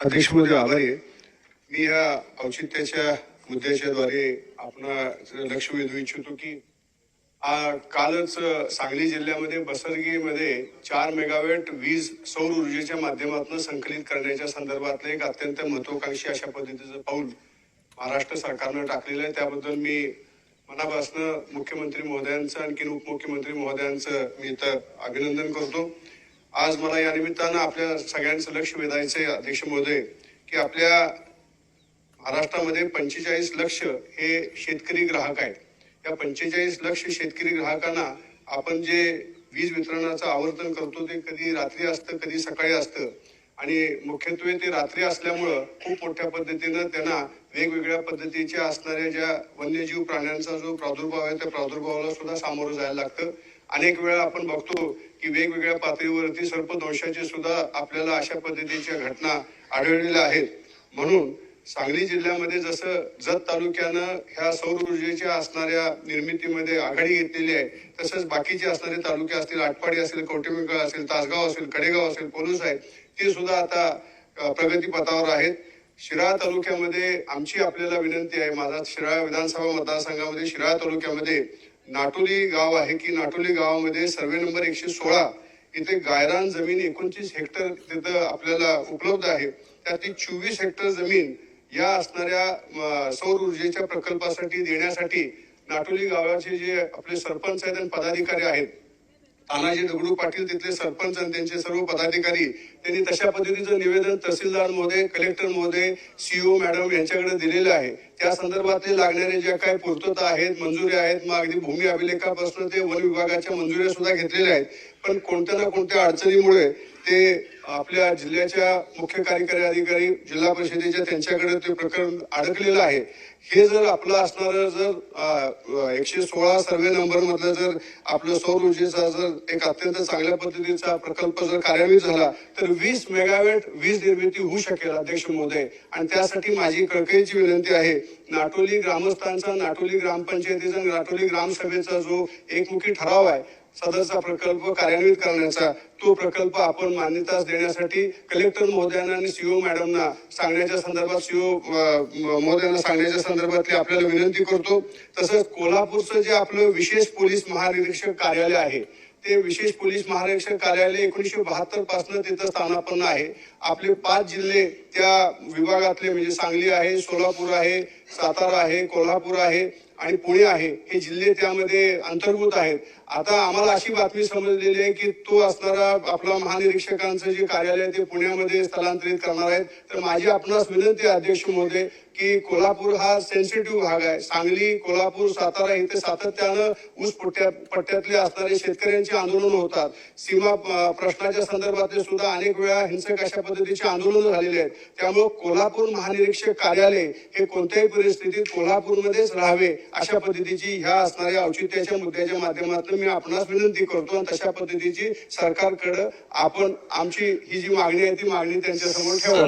अध्यक्ष महोदय आभारी आहे. मी ह्या औचित्याच्या मुद्द्याच्या द्वारे आपण लक्ष वेधू इच्छितो की आ, कालच सांगली जिल्ह्यामध्ये बसरगीमध्ये चार मेगावॅट वीज सौर ऊर्जेच्या माध्यमातून संकलित करण्याच्या संदर्भातलं एक अत्यंत महत्वाकांक्षी अशा पद्धतीचं पाऊल महाराष्ट्र सरकारनं टाकलेलं आहे. त्याबद्दल मी मनापासून मुख्यमंत्री महोदयांचं आणखी उपमुख्यमंत्री महोदयांचं मी इथं अभिनंदन करतो. आज मला या निमित्तानं आपल्या सगळ्यांचं लक्ष वेधायचंय अध्यक्ष महोदय की आपल्या महाराष्ट्रामध्ये पंचेचाळीस लक्ष हे शेतकरी ग्राहक आहेत. या पंचेचाळीस लक्ष शेतकरी ग्राहकांना आपण जे वीज वितरणाचं आवर्तन करतो ते कधी रात्री असतं कधी सकाळी असतं आणि मुख्यत्वे ते रात्री असल्यामुळं खूप मोठ्या पद्धतीनं त्यांना वेगवेगळ्या पद्धतीच्या असणाऱ्या ज्या वन्यजीव प्राण्यांचा जो प्रादुर्भाव आहे त्या प्रादुर्भावाला सुद्धा सामोरं जायला लागतं. अनेक वेळा आपण बघतो की वेगवेगळ्या पातळीवरती सर्पदंशाचे सुद्धा आपल्याला अशा पद्धतीच्या घटना आढळलेल्या आहेत. म्हणून सांगली जिल्ह्यामध्ये जसं जत तालुक्यानं ह्या सौर ऊर्जेच्या असणाऱ्या निर्मितीमध्ये आघाडी घेतलेली आहे तसंच बाकीचे असणारे तालुके असतील आटपाडी असेल कौटुंबिक असेल तासगाव असेल कडेगाव असेल पोलूस आहे ते सुद्धा आता प्रगतीपथावर आहेत. शिराळा तालुक्यामध्ये आमची आपल्याला विनंती आहे माझा शिराळा विधानसभा मतदारसंघामध्ये शिराळा तालुक्यामध्ये नाटोली गाव आहे की नाटोली गावामध्ये सर्वे नंबर एकशे सोळा इथे गायरान जमीन एकोणतीस हेक्टर तिथं आपल्याला उपलब्ध आहे. त्यातली चोवीस हेक्टर जमीन या असणाऱ्या सौर ऊर्जेच्या प्रकल्पासाठी देण्यासाठी नाटोली गावाचे जे आपले सरपंच आहेत आणि पदाधिकारी आहेत तानाजी दगडू पाटील तिथले सरपंच आणि त्यांचे सर्व पदाधिकारी त्यांनी तशा पद्धतीचं निवेदन तहसीलदार महोदय कलेक्टर महोदय सीओ मॅडम यांच्याकडे दिलेलं आहे. त्या संदर्भातले लागणारे ज्या काही पूर्तता आहेत मंजुऱ्या आहेत मग अगदी भूमी अभिलेखापासून ते वन विभागाच्या मंजुऱ्या सुद्धा घेतलेल्या आहेत. पण कोणत्या ना कोणत्या अडचणीमुळे ते आपल्या जिल्ह्याच्या मुख्य कार्यकारी अधिकारी जिल्हा परिषदेच्या त्यांच्याकडे ते प्रकरण अडकलेलं आहे. हे जर आपलं असणारं जर एकशे सोळा सर्वे नंबर मधलं जर आपलं सौर ऊर्जेचा जर एक अत्यंत चांगल्या पद्धतीचा प्रकल्प जर कार्यान्वित झाला तर वीस मेगावॅट वीज निर्मिती होऊ शकेल अध्यक्ष महोदय. आणि त्यासाठी माझी कळकळीची विनंती आहे नाटोली ग्रामस्थांचा नाटोली ग्रामपंचायतीचा नाटोली ग्रामसभेचा जो एकमुखी ठराव आहे सदरचा प्रकल्प कार्यान्वित करण्याचा तो प्रकल्प आपण मान्यता देण्यासाठी कलेक्टर महोदयांना आणि सीओ मॅडमना सांगण्याच्या संदर्भात सीओ महोदयांना सांगण्याच्या संदर्भातली आपल्याला विनंती करतो. तसंच कोल्हापूरचं जे आपलं विशेष पोलीस महानिरीक्षक कार्यालय आहे ते विशेष पोलीस महानिरीक्षक कार्यालय एकोणीसशे बहात्तरपासून तिथं स्थानापन्न आहे. आपले पाच जिल्हे त्या विभागातले म्हणजे सांगली आहे सोलापूर आहे सातारा आहे कोल्हापूर आहे आणि पुणे आहे. हे जिल्हे त्यामध्ये अंतर्भूत आहेत. आता आम्हाला अशी बातमी समजलेली आहे की तो असणारा आपला महानिरीक्षकांचं जे कार्यालय आहे ते पुण्यामध्ये स्थलांतरित करणार आहेत. तर माझी आपणास विनंती अध्यक्ष महोदय की कोल्हापूर हा सेन्सिटिव्ह भाग आहे. सांगली कोल्हापूर सातारा इथे सातत्यानं ऊस पट्ट्या पट्ट्यातले असणारे शेतकऱ्यांची आंदोलन होतात. सीमा प्रश्नाच्या संदर्भातले सुद्धा अनेक वेळा हिंसक अशा पद्धतीची आंदोलन झालेली आहेत. त्यामुळे कोल्हापूर महानिरीक्षक कार्यालय हे कोणत्याही परिस्थितीत कोल्हापूरमध्येच राहावे अशा पद्धतीची ह्या असणाऱ्या औचित्याच्या मुद्द्याच्या माध्यमातून मी आपणास विनंती करतो आणि तशा पद्धतीची सरकारकडे आपण आमची ही जी मागणी आहे ती मागणी त्यांच्यासमोर ठेवा